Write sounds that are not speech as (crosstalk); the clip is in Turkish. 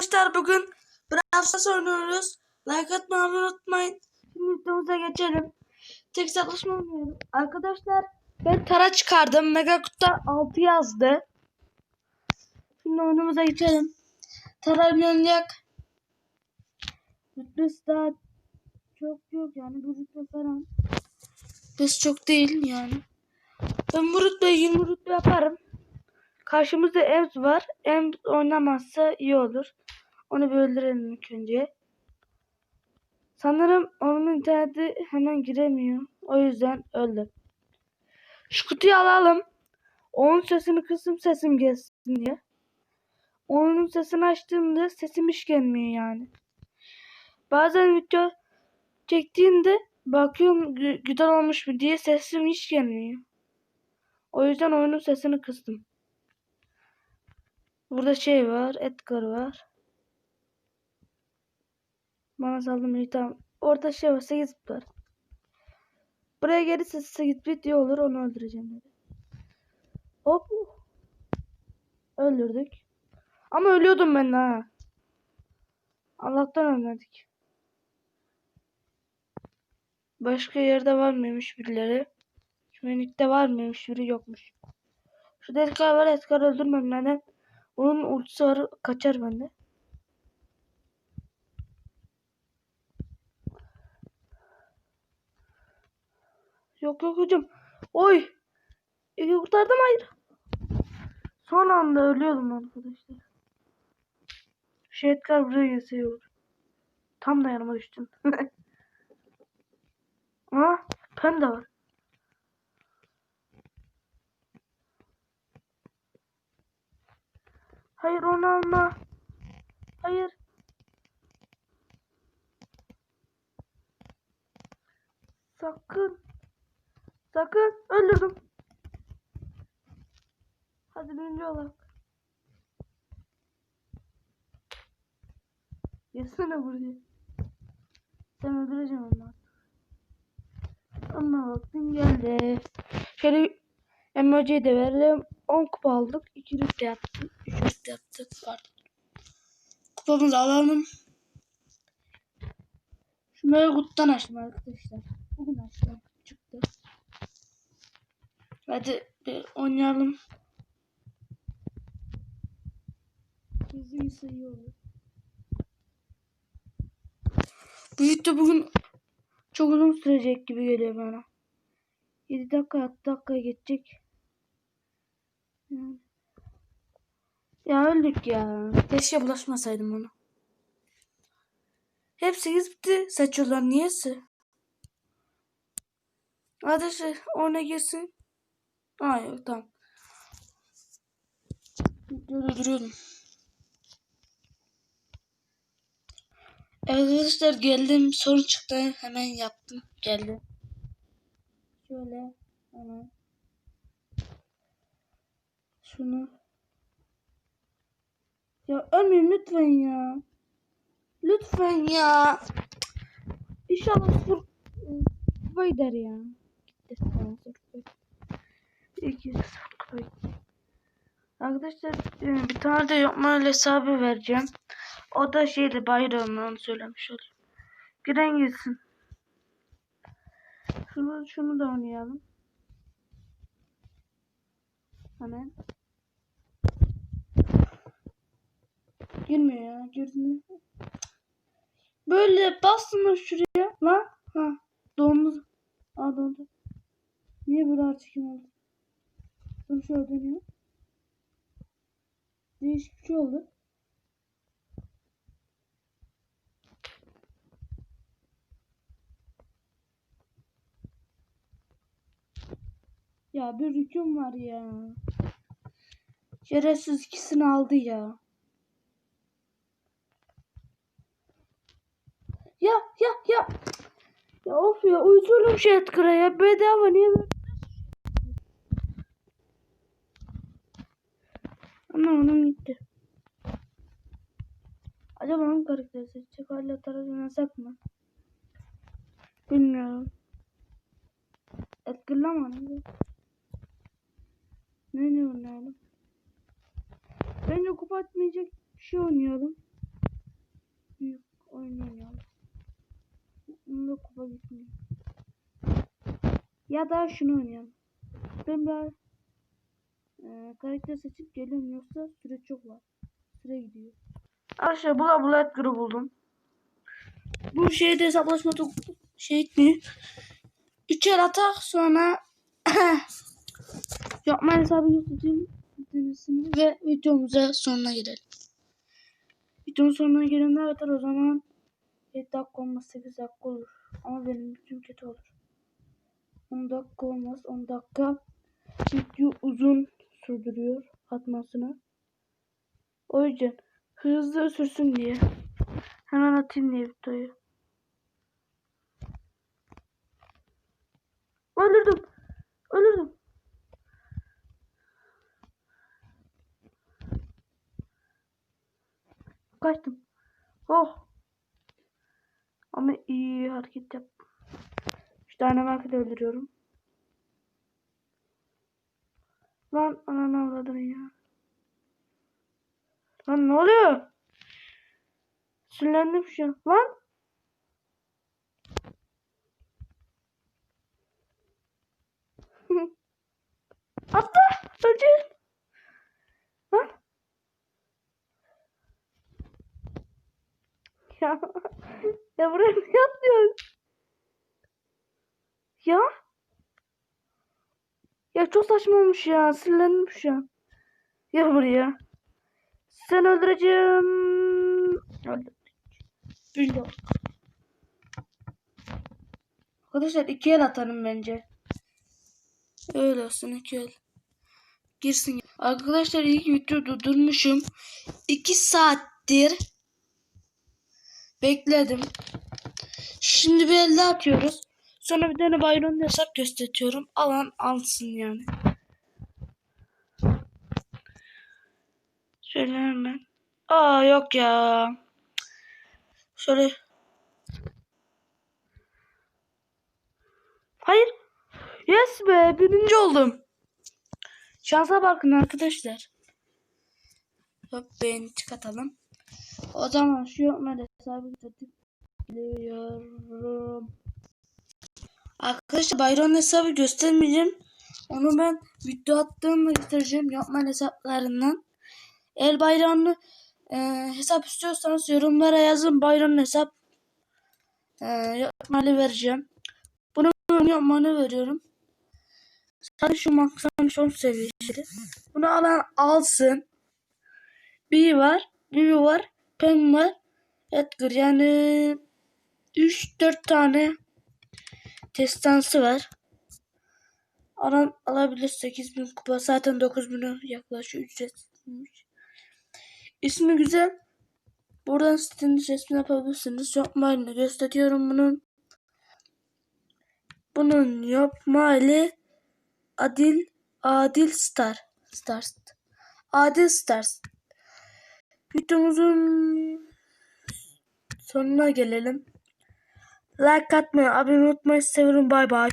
Arkadaşlar bugün Brawl Stars oynuyoruz. Like atmayı unutmayın. Şimdi videomuza geçelim. Tek saklaşma oynuyorum. Arkadaşlar ben tara çıkardım. Mega kutuda 6 yazdı. Şimdi oyunumuza geçelim. Tara oynayacak. Rütbesi daha çok yok yani bu rütbe falan. Rütbesi çok değil yani. Ben bu rütbeyi 20 rütbe yaparım. Karşımızda Ems var. Ems oynamazsa iyi olur. Onu bir öldürelim ilk önce. Sanırım onun interneti hemen giremiyor. O yüzden öldü. Şu kutuyu alalım. Onun sesini kısım sesim gelsin diye. Onun sesini açtığımda sesim hiç gelmiyor yani. Bazen video çektiğimde bakıyorum gü- güzel olmuş mu diye sesim hiç gelmiyor. O yüzden oyunun sesini kıstım. Burada şey var. Edgar var. Bana saldım tamam. Orada şey var. 8 bit var. Buraya gelirse 8 bit iyi olur. Onu öldüreceğim dedi. Hop. Öldürdük. Ama ölüyordum ben ha. Allah'tan ölmedik. Başka yerde var mıymış birileri? Güvenlikte var mıymış biri yokmuş. Şu Edgar var. Edgar öldürmem neden? Onun ultisi var. Kaçar bende. Yok yok hocam. Oy. İyi kurtardım hayır. Son anda ölüyordum arkadaşlar. Edgar buraya gelse. Tam da yanıma düştüm. (laughs) Aa, pen de var. Hayır onu alma. Hayır. Sakın. Sakın. Öldürdüm. Hadi birinci olarak. Yesene buraya. Sen öldüreceğim onu artık. Ama vaktin geldi. Şöyle emojiyi de verelim. 10 kupa aldık. 2 rütbe. 3 rütbe yaptık. Pardon. Kupamızı alalım. Şunları kutudan açtım arkadaşlar. Bugün açtım. Çıktı. Hadi bir oynayalım. Bizim sayı olur. Bu video bugün çok uzun sürecek gibi geliyor bana. 7 dakika 6 dakika geçecek. Yani. Ya öldük ya. Keşke bulaşmasaydım ona. Hepsi gitti seçiyorlar. Niyesi? Arkadaşlar ona girsin. Aa yok tamam. Duruyordum. Evet arkadaşlar geldim. Sorun çıktı. Hemen yaptım. Geldi. Şöyle hemen. Şunu. Ya ölmeyin lütfen ya. Lütfen ya. İnşallah sıfır kupa gider ya. Gitti. Tamam gitti. Arkadaşlar e, bir tane de yapma hesabı vereceğim. O da şeydi bayramı onu söylemiş olayım. Giren gitsin. Şunu, şunu da oynayalım. Hemen. Girmiyor ya. Girdi mi? Böyle bastın şuraya. Lan. Ha. Dondu. Aa dondu. Niye böyle artık oldu? Dur şöyle dönüyor. Değişik bir şey oldu. Ya bir hüküm var ya. Şerefsiz ikisini aldı. Ya ya ya. Ya şey Edgar'a ya. Bedava niye böyle? Ama onun gitti. Acaba hangi karakteri seçecek? Hala oynasak mı? Bilmiyorum. Mı oynayacak? Ne ne oynayalım? Bence kupa atmayacak bir şey oynayalım. Kafa gitmiyor. Ya da şunu oynayalım. Ben bir e, karakter seçip geliyorum yoksa süre çok var. Süre gidiyor. Arkadaşlar bula bula Edgar'ı buldum. Bu şeyde hesaplaşma şey etmiyor. Üç el atak sonra (clears throat) yapma hesabı denesini ve videomuza sonuna gelelim. Videonun sonuna gelenler yeter o zaman 7 dakika olmaz 8 dakika olur. Ama benim için kötü olur. 10 dakika olmaz 10 dakika video uzun sürdürüyor atmasını. O yüzden hızlı sürsün diye hemen atayım diye videoyu. Öldürdüm. Öldürdüm. Kaçtım. Oh. Ama iyi hareket yap. Üç tane market öldürüyorum. Lan ananı avradın ya. Lan ne oluyor? Sinirlendim şu an. Lan. (laughs) Atla. Öleceğim. Lan. (laughs) Ya. Ya buraya (laughs) ne atlıyorsun? Ya. Ya çok saçma olmuş ya. Sinirlendim şu an. Gel buraya. Sen öldüreceğim. Öldüm. Bildim. Arkadaşlar iki el atarım bence. Öyle olsun iki el. Girsin. Arkadaşlar ilk video durdurmuşum. İki saattir bekledim. Şimdi bir elde atıyoruz. Sonra bir tane Byron hesap gösteriyorum. Alan alsın yani. Şöyle hemen. Aa yok ya. Şöyle. Hayır. Yes be birinci oldum. Şansa bakın arkadaşlar. Hop beğeni çıkartalım. O zaman şu yokma hesabı tıklıyorum. Arkadaşlar Bayron hesabı göstermeyeceğim. Onu ben video attığımda göstereceğim yapma hesaplarından. El bayramlı e, hesap istiyorsanız yorumlara yazın bayram hesap e, yapmalı vereceğim. Bunu yapmanı veriyorum. Sadece şu maksan son seviyesi. Bunu alan alsın. Bir var. Bir var. Pem var. Edgar yani 3-4 tane testansı var. Alan alabilir 8000 kupa. Zaten 9000'e yaklaşıyor ücretliymiş. İsmi güzel. Buradan sitenin resmini yapabilirsiniz. Yapmayla gösteriyorum bunun. Bunun yapmayla Adil Adil Star Stars Adil Stars Videomuzun sonuna gelelim. Like atmayı, abone olmayı seviyorum. Bay bay.